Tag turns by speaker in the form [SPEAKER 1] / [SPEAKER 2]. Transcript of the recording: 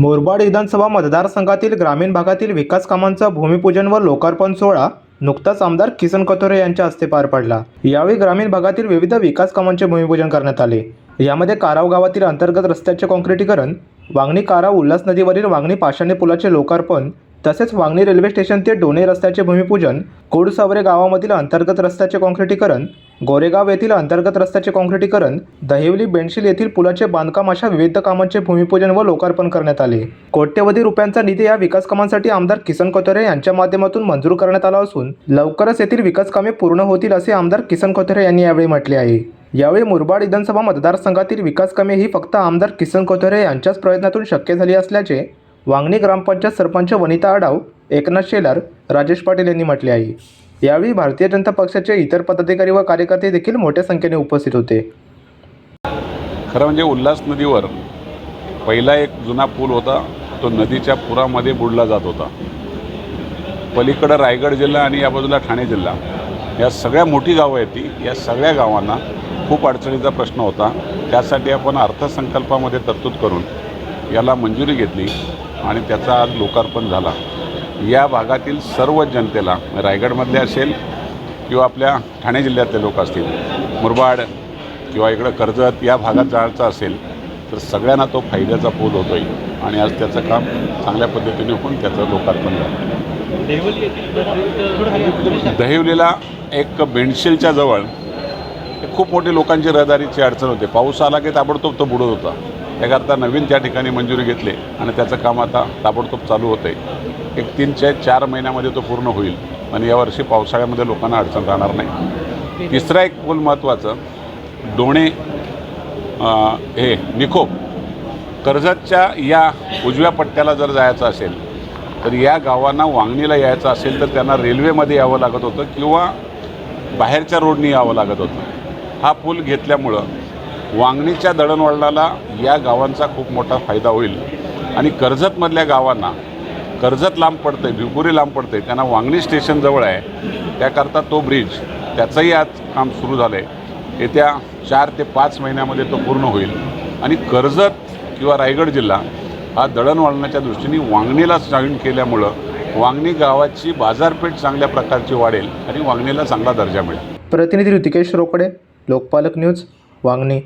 [SPEAKER 1] मोरबाड विधानसभा मतदारसंघातील ग्रामीण भागातील विकास कामांचा भूमिपूजन व लोकार्पण सोहळा. नुकताच आमदार किसन कथोरे यांच्या हस्ते पार पडला. यावेळी ग्रामीण भागातील विविध विकास कामांचे भूमिपूजन करण्यात आले. यामध्ये काराव गावातील अंतर्गत रस्त्याचे काँक्रिटीकरण वांगणी काराव उल्हास नदीवरील वांगणी पाषाणे पुलाचे लोकार्पण तसेच वांगणी रेल्वे स्टेशन ते डोणे रस्त्याचे भूमिपूजन कोडसावरे गावामधील अंतर्गत रस्त्याचे काँक्रिटीकरण गोरेगाव येथील अंतर्गत रस्त्याचे काँक्रिटीकरण दहिवली बेंडशील येथील पुलाचे बांधकाम अशा विविध कामांचे भूमिपूजन व लोकार्पण करण्यात आले. कोट्यवधी रुपयांचा निधी या विकास कामांसाठी आमदार किसन कोथरे यांच्या माध्यमातून मंजूर करण्यात आला असून लवकरच येथील विकास कामे पूर्ण होतील असे आमदार किसन कोथरे यांनी यावेळी म्हटले आहे. यावेळी मुरबाड विधानसभा मतदारसंघातील विकास कामे ही फक्त आमदार किसन कोथरे यांच्याच प्रयत्नातून शक्य झाली असल्याचे वांगणी ग्रामपंचायत सरपंच वनिता आडाव एकनाथ शेलार राजेश पाटील यांनी म्हटले आहे. यावेळी भारतीय जनता पक्षाचे इतर पदाधिकारी व कार्यकर्ते देखील मोठ्या संख्येने उपस्थित होते.
[SPEAKER 2] खरं म्हणजे उल्हास नदीवर पहिला एक जुना पूल होता तो नदीच्या पुरामध्ये बुडला जात होता. पलीकडं रायगड जिल्हा आणि या बाजूला ठाणे जिल्हा. या सगळ्या मोठी गावं आहेत ती. या सगळ्या गावांना खूप अडचणीचा प्रश्न होता. त्यासाठी आपण अर्थसंकल्पामध्ये तरतूद करून याला मंजुरी घेतली आणि त्याचा आज लोकार्पण झाला. या भागातील सर्व जनतेला रायगडमधले असेल किंवा आपल्या ठाणे जिल्ह्यातले लोक असतील मुरबाड किंवा इकडं कर्जत या भागात जायचं असेल तर सगळ्यांना तो फायद्याचा पूल होतो आहे आणि आज त्याचं काम चांगल्या पद्धतीने होऊन त्याचं लोकार्पण झालं. दहिवलीला एक बेंडशीलच्या जवळ खूप मोठी लोकांची रहदारीची अडचण होते. पाऊस आला की ताबडतोब तो बुडत होता. त्याकरता नवीन त्या ठिकाणी मंजुरी घेतली आणि त्याचं काम आता ताबडतोब चालू होतं आहे एक तीन ते चार महिन्यामध्ये तो पूर्ण होईल आणि यावर्षी पावसाळ्यामध्ये लोकांना अडचण राहणार नाही. तिसरा एक पूल महत्त्वाचं डोणे हे निखोप कर्जतच्या या उजव्या पट्ट्याला जर जायचं असेल तर या गावांना वांगणीला यायचं असेल तर त्यांना रेल्वेमध्ये यावं लागत होतं किंवा बाहेरच्या रोडनी यावं लागत होतं. हा पूल घेतल्यामुळं वांगणीच्या दळणवळणाला या गावांचा खूप मोठा फायदा होईल. आणि कर्जतमधल्या गावांना कर्जत लांब पडतं आहे भिवपुरी लांब पडतं आहे त्यांना वांगणी स्टेशन जवळ आहे. त्याकरता तो ब्रिज त्याचंही आज काम सुरू झालं आहे येत्या चार ते पाच महिन्यामध्ये तो पूर्ण होईल. आणि कर्जत किंवा रायगड जिल्हा हा दळणवळणाच्या दृष्टीने वांगणीला जॉईन केल्यामुळं वांगणी गावाची बाजारपेठ चांगल्या प्रकारची वाढेल आणि वांगणीला चांगला दर्जा मिळेल.
[SPEAKER 1] प्रतिनिधी ऋतिकेश रोकडे लोकपालक न्यूज वांगणी.